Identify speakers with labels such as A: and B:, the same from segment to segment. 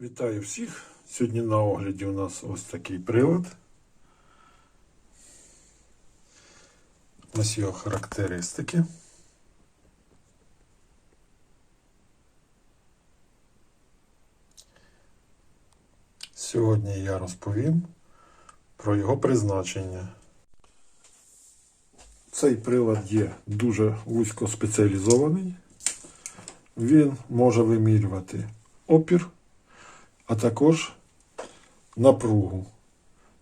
A: Вітаю всіх! Сьогодні на огляді у нас ось такий прилад. Ось його характеристики. Сьогодні я розповім про його призначення. Цей прилад є дуже вузько спеціалізований. Він може вимірювати опір а також напругу.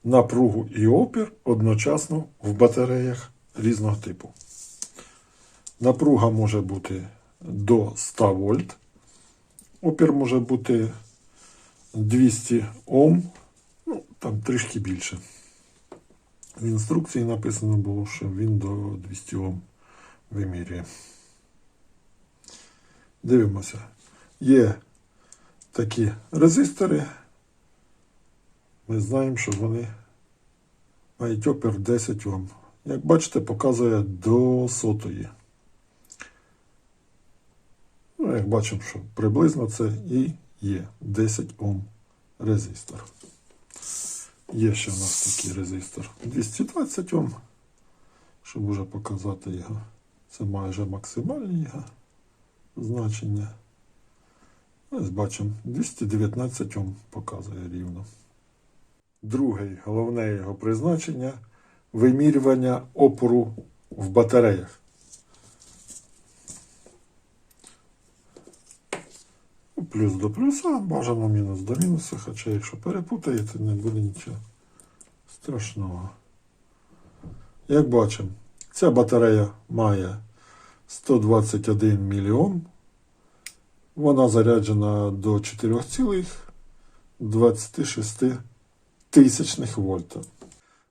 A: Напругу і опір одночасно в батареях різного типу. Напруга може бути до 100 вольт. Опір може бути 200 Ом, ну, там трішки більше. В інструкції написано було, що він до 200 Ом вимірює. Дивимося. Є такі резистори. Ми знаємо, що вони мають опір 10 Ом. Як бачите, показує до сотої. Ну, як бачимо, що приблизно це і є 10 Ом резистор. Є ще в нас такий резистор 220 Ом, щоб уже показати його. Це майже максимальні його значення. Ось бачимо, 219 Ом показує рівно. Друге головне його призначення вимірювання опору в батареях. Плюс до плюса, бажано мінус до мінуса, хоча якщо перепутаєте, не буде нічого страшного. Як бачимо, ця батарея має 121 мільйон. Вона заряджена до 4,26 тисячних вольта.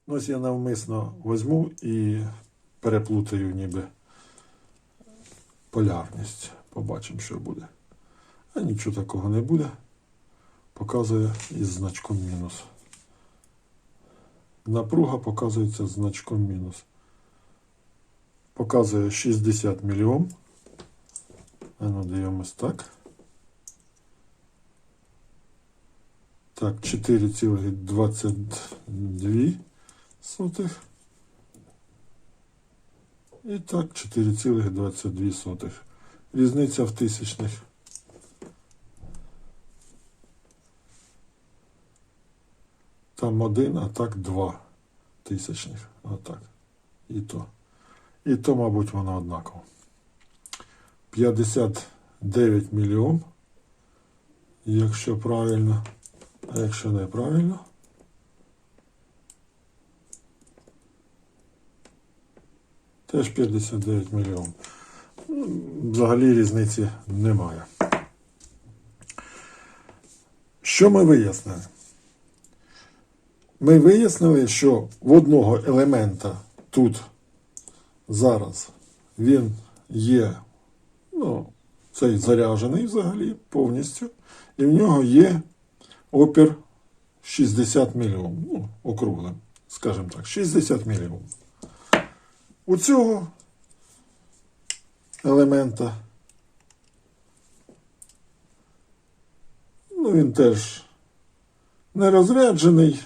A: Ось я навмисно візьму і переплутаю ніби полярність. Побачимо, що буде. А нічого такого не буде. Показує із значком мінус. Напруга показується значком мінус. Показує 60 мільйон. А ну дивимось так. Так, 4,22 сотих. І так, 4,22 сотих. Різниця в тисячних. Там один, а так два тисячних. Отак. І то. І то, мабуть, воно однаково. 59 мільйон. Якщо правильно, а якщо неправильно. Теж 59 мільйон. Взагалі різниці немає. Що ми вияснили? Ми вияснили, що в одного елемента тут зараз він є цей заряджений взагалі повністю. І в нього є опір 60 мільйон. Ну, округлим, скажімо так, 60 мільйон. У цього елемента. Ну, він теж не розряджений.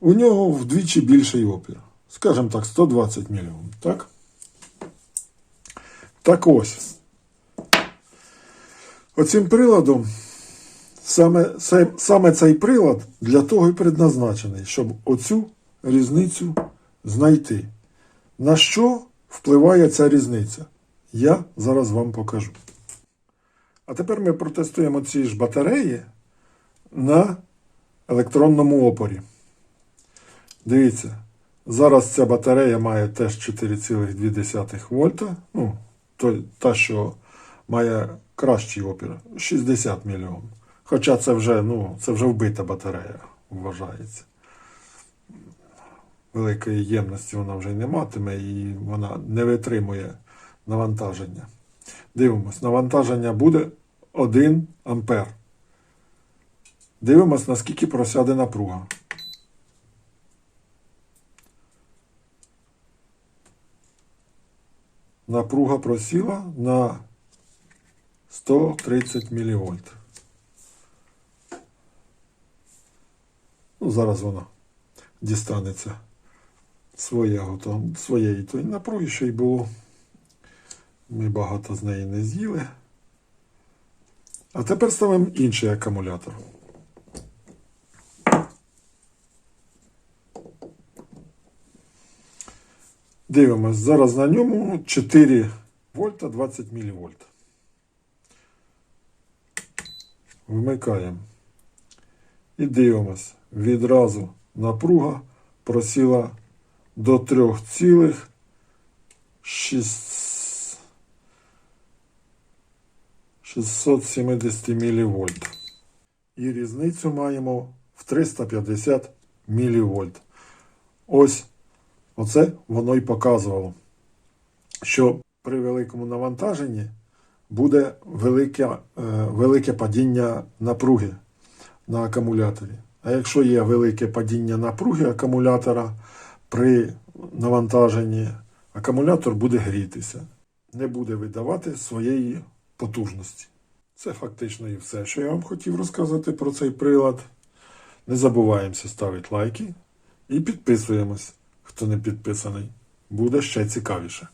A: У нього вдвічі більший опір. Скажімо так, 120 мільйон. Так? Так ось. Оцим приладом, саме, саме цей прилад для того і предназначений, щоб оцю різницю знайти. На що впливає ця різниця? Я зараз вам покажу. А тепер ми протестуємо ці ж батареї на електронному опорі. Дивіться, зараз ця батарея має теж 4,2 вольта. Ну, та, що має кращий опір 60 мільйон. Хоча це вже, ну, це вже вбита батарея, вважається. Великої ємності вона вже й не матиме і вона не витримує навантаження. Дивимось, навантаження буде 1 ампер. Дивимось, наскільки просяде напруга. Напруга просіла на 130 мВ. Ну, Зараз вона дістанеться своєго, там, своєї тої напруги, що й було. Ми багато з неї не з'їли. А тепер ставимо інший акумулятор. Дивимось, зараз на ньому 4 вольта 20 мілівольт. Вмикаємо. І дивимось. Відразу напруга просіла до 3,6 670 мілівольт. І різницю маємо в 350 мілівольт. Ось оце воно й показувало, що при великому навантаженні буде велике, е, велике падіння напруги на акумуляторі. А якщо є велике падіння напруги акумулятора при навантаженні, акумулятор буде грітися, не буде видавати своєї потужності. Це фактично і все, що я вам хотів розказати про цей прилад. Не забуваємося ставити лайки і підписуємось, хто не підписаний. Буде ще цікавіше.